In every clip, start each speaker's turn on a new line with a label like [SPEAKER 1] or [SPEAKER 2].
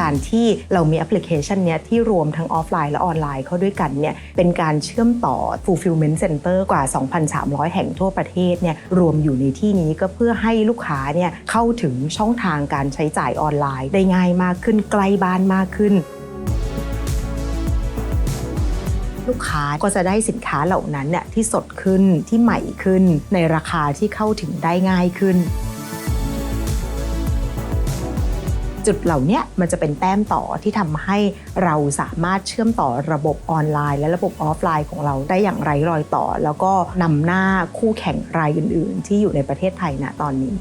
[SPEAKER 1] การที่เรามีแอปพลิเคชันเนี้ยที่รวมทั้งออฟไลน์และออนไลน์เข้าด้วยกันเนี่ยเป็นการเชื่อมต่อ fulfillment center กว่า 2,300 แห่งทั่วประเทศเนี่ยรวมอยู่ในที่นี้ก็เพื่อให้ลูกค้าเนี่ยเข้าถึงช่องทางการใช้จ่ายออนไลน์ ได้ง่ายมากขึ้นใกล้บ้านมากขึ้นลูกค้าก็จะได้สินค้าเหล่านั้นเนี่ยที่สดขึ้นที่ใหม่ขึ้น ในราคาที่เข้าถึงได้ง่ายขึ้น จุดเหล่านี้มันจะเป็นแต้มต่อที่ทำให้เราสามารถเชื่อมต่อระบบออนไลน์ และระบบออฟไลน์ของเราได้อย่างไร้รอยต่อ แล้วก็นำหน้าคู่แข่งรายอื่น ๆ ที่อยู่ในประเทศไทยณตอนนี้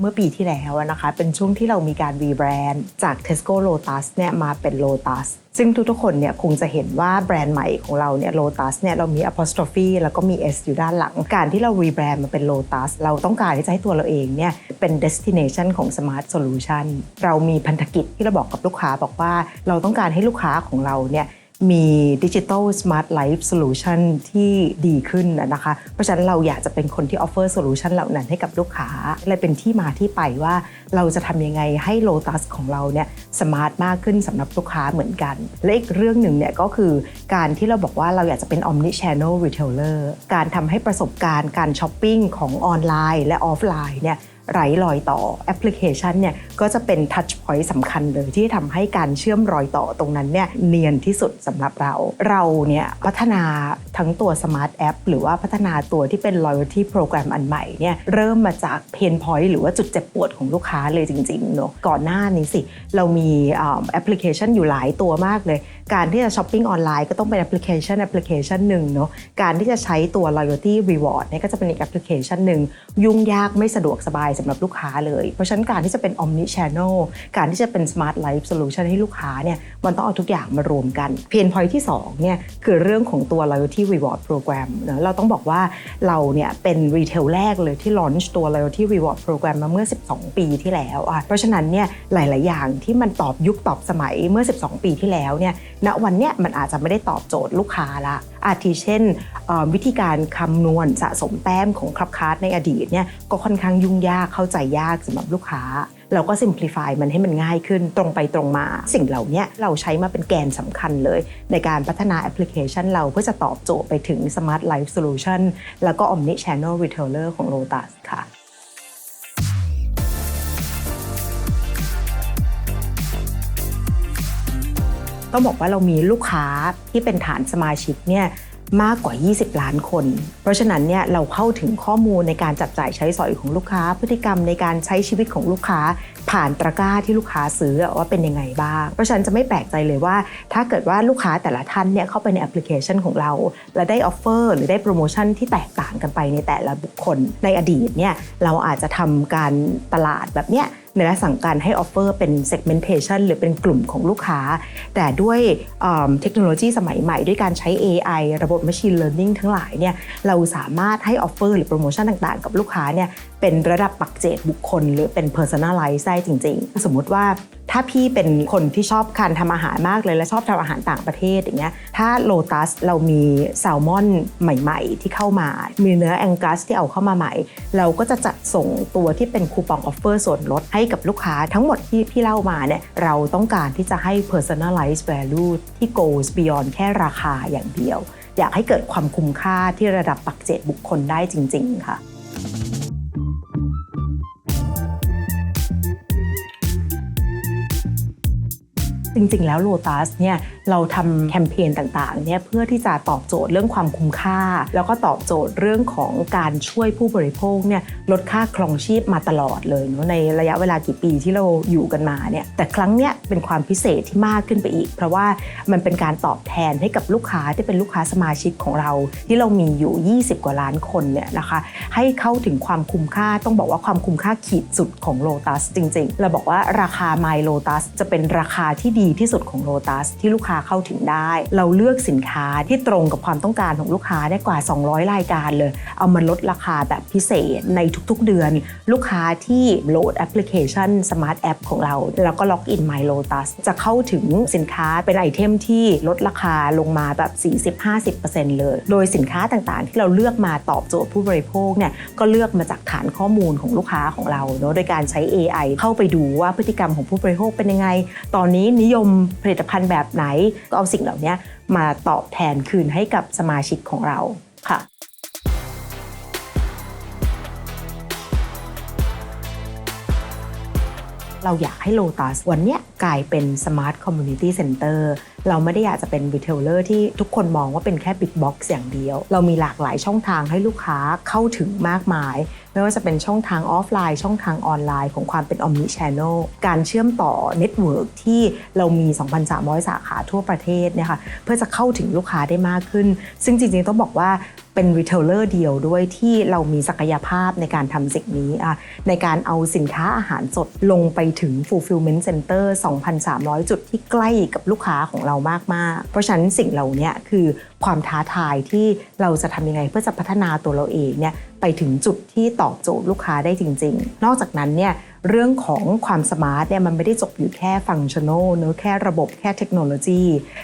[SPEAKER 1] เมื่อปีที่แล้วนะคะ เป็นช่วงที่เรามีการรีแบรนด์จาก Tesco Lotus เนี่ยมาเป็น Lotus ซึ่งทุกๆคนเนี่ยคงจะเห็นว่าแบรนด์ใหม่ของเราเนี่ย Lotus เนี่ยเรามี apostrophe แล้วก็มี S อยู่ด้านหลัง การที่เรารีแบรนด์มาเป็น Lotus เราต้องการที่จะให้ตัวเราเองเนี่ยเป็น destination ของ smart solution เรามีพันธกิจที่เราบอกกับลูกค้าบอกว่า เราต้องการให้ลูกค้าของเราเนี่ย มีดิจิทัลสมาร์ทไลฟ์โซลูชันที่ดีขึ้นนะคะ เพราะฉะนั้นเราอยากจะเป็นคนที่ออฟเฟอร์โซลูชันเหล่านั้นให้กับลูกค้าเลยเป็นที่มาที่ไปว่าเราจะทำยังไงให้โลตัสของเราเนี่ยสมาร์ทมากขึ้นสำหรับลูกค้าเหมือนกัน และอีกเรื่องหนึ่งเนี่ยก็คือการที่เราบอกว่าเราอยากจะเป็น Omni Channel Retailer การทำให้ประสบการณ์การช้อปปิ้งของออนไลน์และออฟไลน์เนี่ย ไร้รอยต่อแอปพลิเคชันเนี่ยก็จะเป็นทัชพอยต์สำคัญเลยที่ทำให้การเชื่อมรอยต่อตรงนั้นเนี่ยเนียนที่สุดสำหรับเรา เราเนี่ยพัฒนาทั้งตัวสมาร์ทแอปหรือว่าพัฒนาตัวที่เป็น loyalty program อันใหม่เนี่ยเริ่มมาจากเพนพอยต์หรือว่าจุดเจ็บปวดของลูกค้าเลยจริงๆเนาะก่อนหน้านี้สิ เรามีแอปพลิเคชันอยู่หลายตัวมากเลย การที่จะช้อปปิ้งออนไลน์ก็ต้องเป็นแอปพลิเคชันแอปพลิเคชันหนึ่งเนาะการที่จะใช้ตัว loyalty reward เนี่ยก็จะเป็นอีกแอปพลิเคชันหนึ่งยุ่งยากไม่สะดวกสบายสำหรับลูกค้าเลย เพราะฉะนั้นการที่จะเป็น omni channel การที่จะเป็น smart life solution ให้ลูกค้าเนี่ยมันต้องเอาทุกอย่างมารวมกัน เพนพอยที่2เนี่ยคือเรื่องของตัว loyalty reward program เนะเราต้องบอกว่าเราเนี่ยเป็นรีเทลแรกเลยที่ launch ตัว loyalty reward program มาเมื่อ 12 ปีที่แล้วอะเพราะฉะนั้นเนี่ยหลาย ๆ อย่างที่มันตอบยุคตอบสมัยเมื่อ 12 ปีที่แล้วเนี่ยณวันเนี้ยมันอาจจะไม่ได้ตอบโจทย์ลูกค้าละอาทิเช่น วิธีการคำนวณสะสมแต้มของคลับคาร์ดในอดีตเนี่ยก็ค่อนข้างยุ่งยากเข้าใจยากสำหรับลูกค้า เราก็ simplify มันให้มันง่ายขึ้นตรงไปตรงมา สิ่งเหล่านี้เราใช้มาเป็นแกนสำคัญเลย ในการพัฒนาแอปพลิเคชันเราเพื่อจะตอบโจทย์ไปถึง Smart Life Solution แล้วก็ Omni Channel Retailer ของ Lotus ค่ะต้องบอกว่าเรามีลูกค้าที่เป็นฐานสมาชิกเนี่ย มากกว่า 20 ล้านคน เพราะฉะนั้นเนี่ยเราเข้าถึงข้อมูลในการจับจ่ายใช้สอยของลูกค้า พฤติกรรมในการใช้ชีวิตของลูกค้า ผ่านตะกร้าที่ลูกค้าซื้อว่าเป็นยังไงบ้าง เพราะฉะนั้นจะไม่แปลกใจเลยว่า ถ้าเกิดว่าลูกค้าแต่ละท่านเนี่ยเข้าไปในแอปพลิเคชันของเรา และได้ออฟเฟอร์หรือได้โปรโมชั่นที่แตกต่างกันไปในแต่ละบุคคล ในอดีตเนี่ยเราอาจจะทำการตลาดแบบเนี้ย ในลักษณะการให้ออฟเฟอร์เป็น segmentation หรือเป็นกลุ่มของลูกค้า แต่ด้วยเทคโนโลยีสมัยใหม่ ด้วยการใช้ AI ระบบ Machine Learning ทั้งหลายเนี่ยเราสามารถให้ออฟเฟอร์หรือโปรโมชั่นต่างๆ กับลูกค้าเนี่ยเป็นระดับปักเจตบุคคล หรือเป็น personalize ได้จริง ๆ สมมติว่า ถ้าพี่เป็นคนที่ชอบการทำอาหารมากเลยและชอบทำอาหารต่างประเทศอย่างเงี้ยถ้าโลตัสเรามีแซลมอนใหม่ ๆ ที่เข้ามา มีเนื้อแองกัสที่เอาเข้ามาใหม่ เราก็จะจัดส่งตัวที่เป็นคูปองออฟเฟอร์ส่วนลดให้กับลูกค้าทั้งหมดที่พี่เล่ามาเนี่ยเราต้องการที่จะให้ personalized value ที่ goes beyond แค่ราคาอย่างเดียว อยากให้เกิดความคุ้มค่าที่ระดับปักเจตบุคคลได้จริง ๆ ค่ะ จริง ๆ แล้ว Lotus เนี่ยเราทำแคมเปญต่างๆเนี่ยเพื่อที่จะตอบโจทย์เรื่องความคุ้มค่า แล้วก็ตอบโจทย์เรื่องของการช่วยผู้บริโภคเนี่ยลดค่าครองชีพมาตลอดเลยเนาะในระยะเวลากี่ปีที่เราอยู่กันมาเนี่ยแต่ครั้งเนี้ยเป็นความพิเศษที่มากขึ้นไปอีก เพราะว่ามันเป็นการตอบแทนให้กับลูกค้าที่เป็นลูกค้าสมาชิกของเรา ที่เรามีอยู่ 20 กว่าล้านคนเนี่ยนะคะให้เข้าถึงความคุ้มค่าต้องบอกว่าความคุ้มค่าขีดสุดของ Lotus จริง ๆ เราบอกว่าราคา My Lotus จะเป็นราคาที่ดีที่สุดของ Lotus ที่ลูกค้าเข้าถึงได้ เราเลือกสินค้าที่ตรงกับความต้องการของลูกค้าได้กว่า 200 รายการเลย เอามาลดราคาแบบพิเศษในทุกๆเดือน ลูกค้าที่โหลดแอปพลิเคชัน Smart App ของเรา แล้วก็ล็อกอิน My Lotus จะเข้าถึงสินค้าเป็นไอเทมที่ลดราคาลงมาแบบ 40-50%เลย โดยสินค้าต่างๆ ที่เราเลือกมาตอบโจทย์ผู้บริโภคเนี่ยก็เลือกมาจากฐานข้อมูลของลูกค้าของเราเนาะโดยการใช้ AI เข้าไปดูว่าพฤติกรรมของผู้บริโภคเป็นยังไง ตอนนี้นิยมผลิตภัณฑ์แบบไหน ก็เอาสิ่งเหล่านี้มาตอบแทนคืนให้กับสมาชิกของเราค่ะเราอยากให้ Lotus วันนี้กลายเป็น Smart Community Center เราไม่ได้อยากจะเป็น retailer ที่ทุกคนมองว่าเป็นแค่ Big Box อย่างเดียว เรามีหลากหลายช่องทางให้ลูกค้าเข้าถึงมากมาย ไม่ว่าจะเป็นช่องทางออฟไลน์ ช่องทางออนไลน์ของความเป็น Omni Channel การเชื่อมต่อเน็ตเวิร์กที่เรามี 2,300 สาขาทั่วประเทศเนี่ยค่ะเพื่อจะเข้าถึงลูกค้าได้มากขึ้น ซึ่งจริงๆต้องบอกว่า เป็นรีเทลเลอร์เดียวด้วยที่เรามีศักยภาพในการทำสิ่งนี้ในการเอาสินค้าอาหารสดลงไปถึง fulfillment center 2,300 จุดที่ใกล้กับลูกค้าของเรามาก ๆ เพราะฉะนั้นสิ่งเหล่านี้คือความท้าทายที่เราจะทำยังไงเพื่อจะพัฒนาตัวเราเองเนี่ยไปถึงจุดที่ตอบโจทย์ลูกค้าได้จริง ๆ นอกจากนั้นเนี่ยเรื่องของความสมาร์ทเนี่ยมันไม่ได้จบอยู่แค่ฟังชั่นอลเนอะแค่ระบบแค่เทคโนโลยี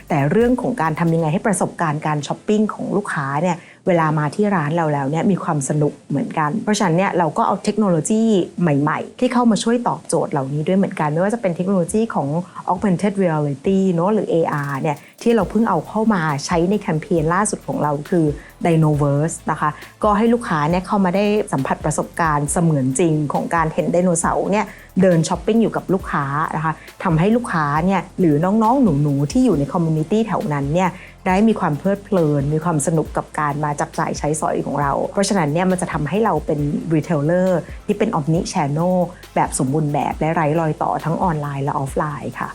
[SPEAKER 1] แต่เรื่องของการทำยังไงให้ประสบการณ์การช้อปปิ้งของลูกค้าเนี่ย เวลามาที่ร้านเราแล้วเนี่ยมีความสนุกเหมือนกัน เพราะฉะนั้นเนี่ยเราก็เอาเทคโนโลยีใหม่ๆ ที่เข้ามาช่วยตอบโจทย์เหล่านี้ด้วยเหมือนกัน ไม่ว่าจะเป็นเทคโนโลยีของ augmented reality เนอะหรือ AR เนี่ยที่เราเพิ่งเอาเข้ามาใช้ในแคมเปญล่าสุดของเราคือ Dinoverse นะคะ ก็ให้ลูกค้าเนี่ยเข้ามาได้สัมผัสประสบการณ์เสมือนจริงของการเห็นไดโนเสาร์เนี่ยเดินช้อปปิ้งอยู่กับลูกค้านะคะทำให้ลูกค้าเนี่ยหรือน้องๆ หนูๆ ที่อยู่ในคอมมูนิตี้แถวนั้นเนี่ย ได้มีความเพลิดเพลิน มีความสนุกกับการมาจับจ่ายใช้สอยของเรา เพราะฉะนั้นเนี่ยมันจะทำให้เราเป็นรีเทลเลอร์ที่เป็นออมนิชแนลแบบสมบูรณ์แบบและไร้รอยต่อทั้งออนไลน์และออฟไลน์ค่ะ